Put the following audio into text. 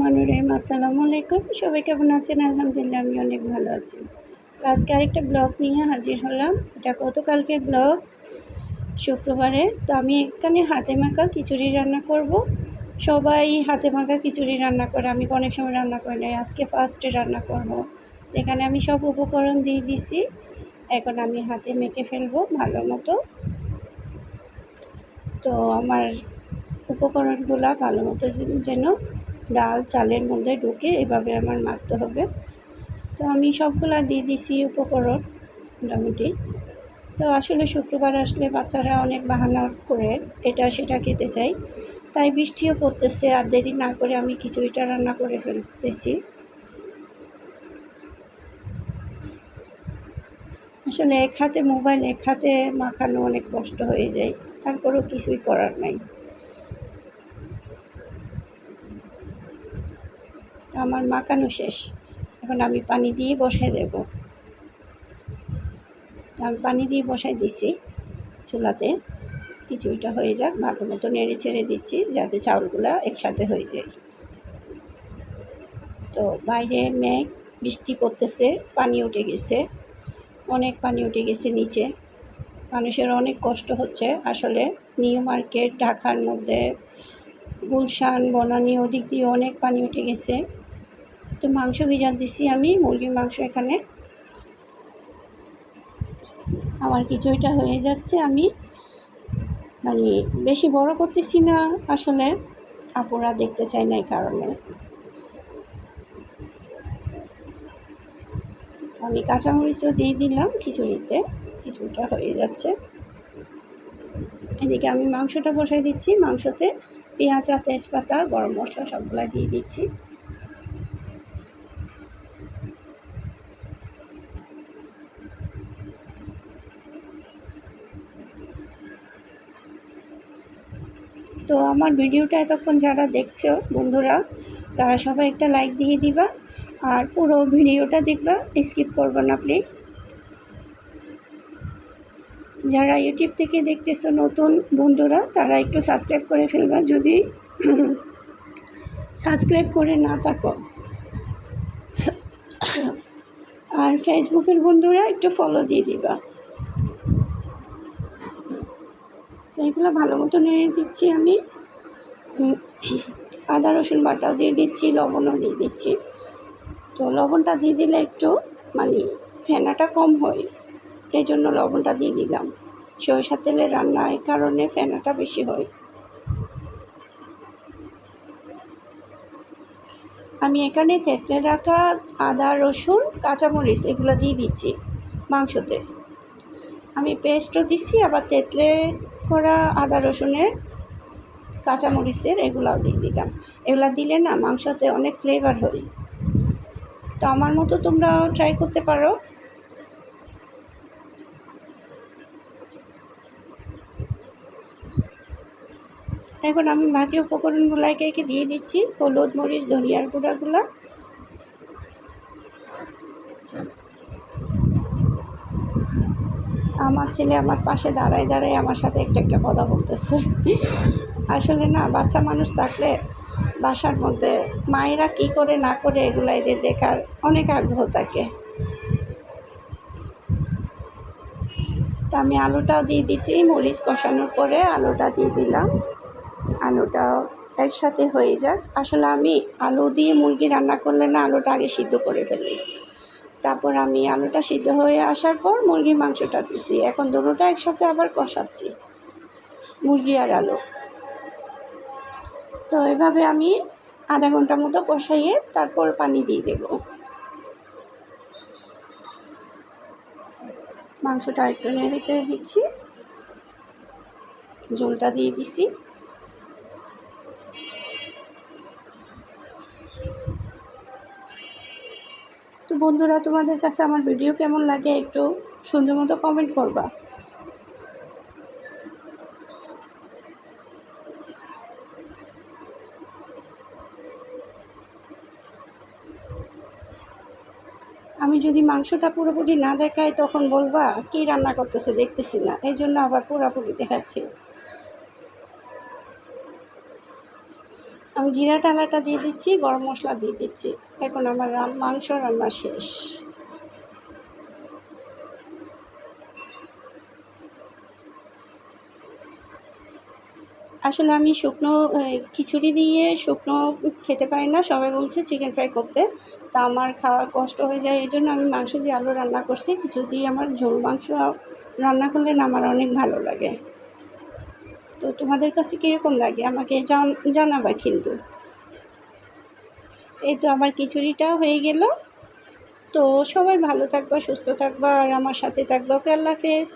রহমান রহিম, আসসালামু আলাইকুম। সবাই কেমন আছেন? আলহামদুলিল্লাহ, আমি অনেক ভালো আছি। আজকে আরেকটা ব্লগ নিয়ে হাজির হলাম। এটা গতকালকের ব্লগ, শুক্রবারে। তো আমি এখানে হাতে মাখা খিচুড়ি রান্না করব। সবাই হাতে মাখা খিচুড়ি রান্না করে, আমি অনেক সময় রান্না করি নাই। আজকে ফার্স্টে রান্না করব। এখানে আমি সব উপকরণ দিয়ে দিছি। এখন আমি হাতে মেখে ফেলব ভালো মতো। তো আমার উপকরণগুলো ভালো মতো যেন ডাল চালের মধ্যে ঢুকে এভাবে আমার মাখতে হবে। তো আমি সবগুলা দিয়ে দিছি উপকরণ, মোটামুটি। তো আসলে শুক্রবার আসলে বাচ্চারা অনেক বাহানা করে এটা সেটা খেতে চাই তাই বৃষ্টিও পড়তেছে আর দেরি না করে আমি খিচুড়িটা রান্না করে ফেলতেছি। আসলে এক হাতে মোবাইল, এক হাতে মাখানো অনেক কষ্ট হয়ে যায়। তারপরেও কিছুই করার নাই। আমার মাখানো শেষ। এখন আমি পানি দিয়ে বসাই দেব। আমি পানি দিয়ে বসাই দিছি চুলাতে। খিচুড়িটা হয়ে যাক, ভালো মতো নেড়ে ছেড়ে দিচ্ছি যাতে চাউলগুলো একসাথে হয়ে যায়। তো বাইরে মেঘ, বৃষ্টি পড়তেছে, পানি উঠে গেছে। অনেক পানি উঠে গেছে নিচে। মানুষের অনেক কষ্ট হচ্ছে। আসলে নিউ মার্কেট, ঢাকার মধ্যে গুলশান, বনানি, ওদিক দিয়ে অনেক পানি উঠে গেছে। তো মাংস ভিজা দিছি আমি, মুরগির মাংস এখানে। আমার খিচুড়িটা হয়ে যাচ্ছে আমি। মানে বেশি বড় করতেছি না আসলে, আপুরা দেখতে চাই না এই কারণে। আমি কাঁচামরিচও দিয়ে দিলাম খিচুড়িতে, খিচুড়িটা হয়ে যাচ্ছে। এদিকে আমি মাংসটা বসাই দিচ্ছি, মাংসতে পেঁয়াজ আর তেজপাতা, গরম মশলা সবগুলা দিয়ে দিচ্ছি। তো আমার ভিডিওটা এতক্ষণ যারা দেখছ, বন্ধুরা, তারা সবাই একটা লাইক দিয়ে দিবা আর পুরো ভিডিওটা দেখবা স্কিপ করব না প্লিজ যারা ইউটিউব থেকে দেখতেছো, নতুন বন্ধুরা, তারা একটু সাবস্ক্রাইব করে ফেলবা। যদি সাবস্ক্রাইব করে না থাকো, আর ফেসবুকের বন্ধুরা, একটু ফলো দিয়ে দিবা। তো এগুলো ভালো মতো নেড়ে দিচ্ছি আমি। আদা রসুন বাটাও দিয়ে দিচ্ছি, লবণও দিয়ে দিচ্ছি। তো লবণটা দিয়ে দিলে একটু মানে ফেনাটা কম হয় এই জন্য লবণটা দিয়ে দিলাম। সরিষা তেলের রান্না এই কারণে ফেনাটা বেশি হয়। আমি এখানে তেঁতলে রাখা আদা, রসুন, কাঁচামরিচ এগুলো দিয়ে দিচ্ছি মাংসতে। আমি পেস্টও দিচ্ছি আবার তেঁতলে করা আদা রসুনের কাঁচামরিচের এগুলাও দিয়ে দিলাম। এগুলো দিলে না মাংসতে অনেক ফ্লেভার হয়। তো আমার মতো তোমরা ট্রাই করতে পারো। এখন আমি বাকি উপকরণগুলো একে একে দিয়ে দিচ্ছি। হলুদ মরিচ, ধনিয়ার গুঁড়াগুলো। আমার ছেলে আমার পাশে দাঁড়ায় দাঁড়ায় আমার সাথে একটা একটা কথা বলতেছে। আসলে না, বাচ্চা মানুষ থাকলে বাসার মধ্যে মায়েরা কি করে না করে এগুলো এদের দেখার অনেক আগ্রহ থাকে। তা আমি আলুটাও দিয়ে দিচ্ছি, মরিচ কষানোর পরে আলুটা দিয়ে দিলাম। আলুটা একসাথে হয়ে যাক। আসলে আমি আলু দিয়ে মুরগি রান্না করলে না, আলুটা আগে সিদ্ধ করে ফেলি। তারপর আমি আলুটা সিদ্ধ হয়ে আসার পর মুরগির মাংসটা দিছি। এখন দুটোটা একসাথে আবার কষাচ্ছি, মুরগি আর আলু। তো এভাবে আমি আধা ঘণ্টা মতো কষাইয়ে তারপর পানি দিয়ে দেব। মাংসটা একটু নেড়ে চেড়ে দিচ্ছি। ঝোলটা দিয়ে দিছি। বন্ধুরা, তোমাদের কাছে আমার ভিডিও কেমন লাগে একটু সুন্দর মতো কমেন্ট করবা। আমি যদি মাংসটা পুরোপুরি না দেখাই, তখন বলবা, কি রান্না করতেছে? দেখতেছি না। এই জন্য আবার পুরোপুরি দেখাচ্ছি। আমি জিরা টালাটা দিয়ে দিচ্ছি, গরম মশলা দিয়ে দিচ্ছি। এখন আমার মাংস রান্না শেষ। আসলে আমি শুকনো খিচুড়ি দিয়ে শুকনো খেতে পারি না, সবাই বলছে চিকেন ফ্রাই করতে। তা আমার খাওয়ার কষ্ট হয়ে যায় এই জন্য আমি মাংস দিয়ে আলু রান্না করছি। কিছু দিয়ে আমার ঝোল মাংস রান্না করলে আমার অনেক ভালো লাগে। তো তোমাদের কাছে কীরকম লাগে? আমাকে জানাবা কিন্তু। এই তো আমার খিচুড়িটাও হয়ে গেল। তো সবাই ভালো থাকবা, সুস্থ থাকবা, আর আমার সাথে থাকবা। ওকে, আল্লাহ হাফেজ।